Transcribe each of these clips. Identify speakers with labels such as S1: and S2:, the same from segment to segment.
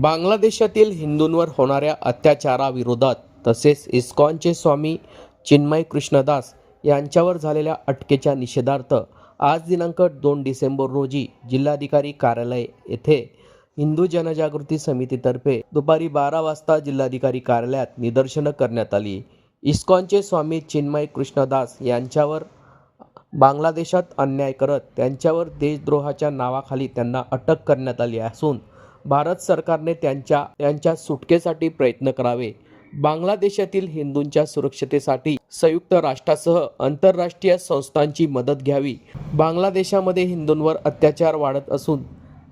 S1: बांगलादेशातील हिंदूंवर होणाऱ्या अत्याचाराविरोधात तसेच इस्कॉनचे स्वामी चिन्मय कृष्णदास यांच्यावर झालेल्या अटकेच्या निषेधार्थ आज दिनांक दोन डिसेंबर रोजी जिल्हाधिकारी कार्यालय येथे हिंदू जनजागृती समितीतर्फे दुपारी बारा वाजता जिल्हाधिकारी कार्यालयात निदर्शनं करण्यात आली. इस्कॉनचे स्वामी चिन्मय कृष्णदास यांच्यावर बांगलादेशात अन्याय करत त्यांच्यावर देशद्रोहाच्या नावाखाली त्यांना अटक करण्यात आली असून भारत सरकारने त्यांच्या त्यांच्या सुटकेसाठी प्रयत्न करावे. बांगलादेशातील हिंदूंच्या सुरक्षतेसाठी संयुक्त राष्ट्रासह आंतरराष्ट्रीय संस्थांची मदत घ्यावी. बांगलादेशामध्ये हिंदूंवर अत्याचार वाढत असून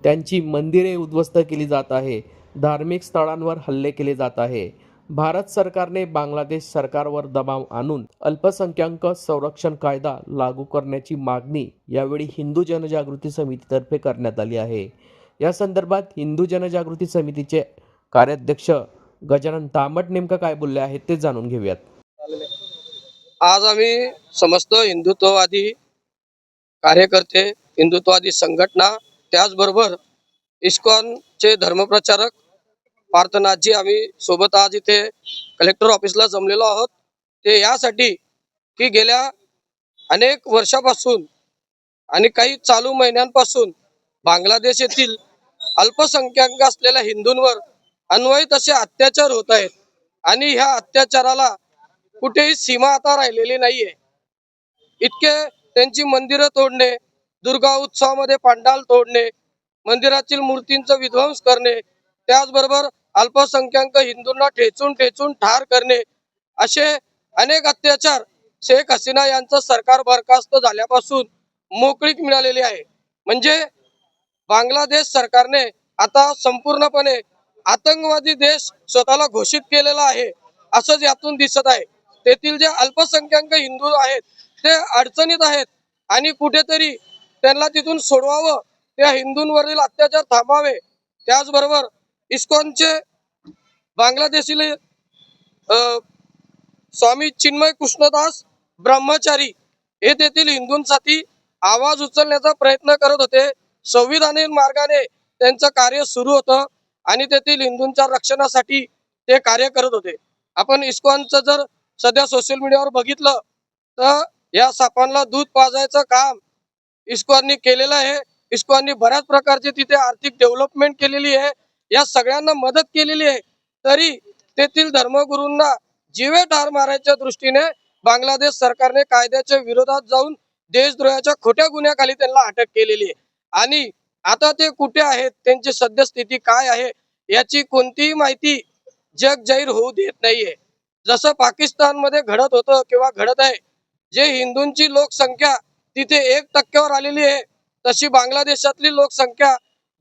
S1: त्यांची मंदिरे उद्ध्वस्त केली जात आहे. धार्मिक स्थळांवर हल्ले केले जात आहे. भारत सरकारने बांगलादेश सरकारवर दबाव आणून अल्पसंख्याक संरक्षण कायदा लागू करण्याची मागणी यावेळी हिंदू जनजागृती समितीतर्फे करण्यात आली आहे. या संदर्भात हिंदू जनजागृती समितीचे कार्याध्यक्ष गजानन तांबट नेमकं काय बोलले आहेत ते जाणून घेऊयात.
S2: आज आम्ही समस्त हिंदुत्ववादी कार्यकर्ते हिंदुत्ववादी संघटना त्याचबरोबर इस्कॉनचे धर्मप्रचारक पार्थनाथजी आम्ही सोबत आज इथे कलेक्टर ऑफिसला जमलेलो आहोत. ते यासाठी की गेल्या अनेक वर्षापासून आणि काही चालू महिन्यांपासून बांगलादेश येथील अल्पसंख्याक असलेल्या हिंदूंवर अन्वयित असे अत्याचार होत आहेत. आणि ह्या अत्याचाराला कुठेही सीमा आता राहिलेली नाहीये. इतके त्यांची मंदिरं तोडणे दुर्गा उत्सवामध्ये पांडाल तोडणे मंदिरातील मूर्तींचा विध्वंस करणे त्याचबरोबर अल्पसंख्याक हिंदूंना ठेचून ठेचून ठार करणे असे अनेक अत्याचार शेख हसीना यांचं सरकार बरखास्त झाल्यापासून मोकळीक मिळालेली आहे. म्हणजे बांगलादेश सरकारने आता संपूर्णपणे आतंकवादी देश स्वतःला घोषित केलेला आहे. असंच यातून दिसत आहे तेथील जे अल्पसंख्याक हिंदू आहेत ते अडचणीत आहेत आणि कुठेतरी त्यांना तिथून सोडवावं त्या हिंदूंवरील अत्याचार थांबावे. त्याचबरोबर इस्कॉनचे बांगलादेशील स्वामी चिन्मय कृष्णदास ब्रह्मचारी हे तेथील हिंदूंसाठी आवाज उचलण्याचा प्रयत्न करत होते. संविधानिक मार्गाने त्यांचं कार्य सुरू होतं आणि तेथील हिंदूंच्या रक्षणासाठी ते कार्य करत होते. आपण इस्कॉनचं जर सध्या सोशल मीडियावर बघितलं तर या सापांना दूध पाजायचं काम इस्कॉननी केलेलं आहे. इस्कॉननी बऱ्याच प्रकारची तिथे आर्थिक डेव्हलपमेंट केलेली आहे. या सगळ्यांना मदत केलेली आहे. तरी तेथील धर्मगुरूंना जीवे ठार मारायच्या दृष्टीने बांगलादेश सरकारने कायद्याच्या विरोधात जाऊन देशद्रोहाच्या खोट्या गुन्ह्याखाली त्यांना अटक केलेली आहे. आणि आता ते कुठे आहेत? त्यांची सद्यस्थिती काय आहे? याची कोणतीही माहिती जग जाहीर होऊ देत नाहीये. जसं पाकिस्तानमध्ये घडत होतं किंवा घडत आहे जे हिंदूंची लोकसंख्या तिथे एक टक्क्यावर आलेली आहे तशी बांगलादेशातली लोकसंख्या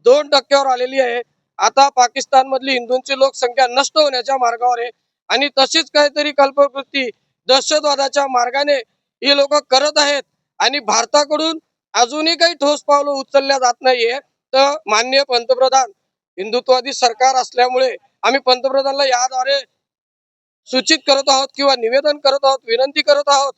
S2: दोन टक्क्यावर आलेली आहे. आता पाकिस्तानमधली हिंदूंची लोकसंख्या नष्ट होण्याच्या मार्गावर आहे आणि तशीच काहीतरी कल्पकृती दहशतवादाच्या मार्गाने ही लोक करत आहेत आणि भारताकडून अजूनही काही ठोस पावलं उचलल्या जात नाहीये. तर माननीय पंतप्रधान हिंदुत्ववादी सरकार असल्यामुळे आम्ही पंतप्रधानला याद्वारे सूचित करत आहोत किंवा निवेदन करत आहोत विनंती करत आहोत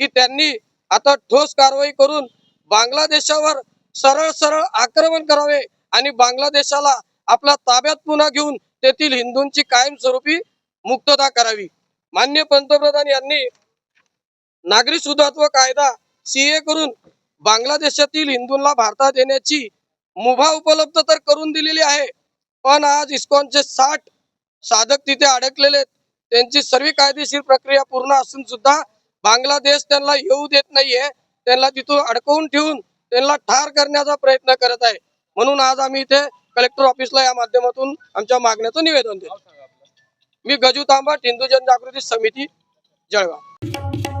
S2: की त्यांनी आता ठोस कारवाई करून बांगलादेशावर सरळ सरळ आक्रमण करावे आणि बांगलादेशाला आपल्या ताब्यात पुन्हा घेऊन तेथील हिंदूंची कायमस्वरूपी मुक्तता करावी. मान्य पंतप्रधान यांनी नागरिक सुधात्व कायदा सीए करून बांगलादेशातील हिंदूंना भारतात येण्याची मुभा उपलब्ध तर करून दिलेली आहे. पण आज इस्कॉनचे साठ साधक तिथे अडकलेले आहेत. त्यांची सर्व कायदेशीर प्रक्रिया पूर्ण असून सुद्धा बांगलादेश त्यांना येऊ देत नाहीये. त्यांना तिथून अडकवून ठेवून त्यांना ठार करण्याचा प्रयत्न करत आहे. म्हणून आज आम्ही इथे कलेक्टर ऑफिसला या माध्यमातून आमच्या मागण्याचं निवेदन देतो. मी गजू तांबाट हिंदू जनजागृती समिती जळगाव.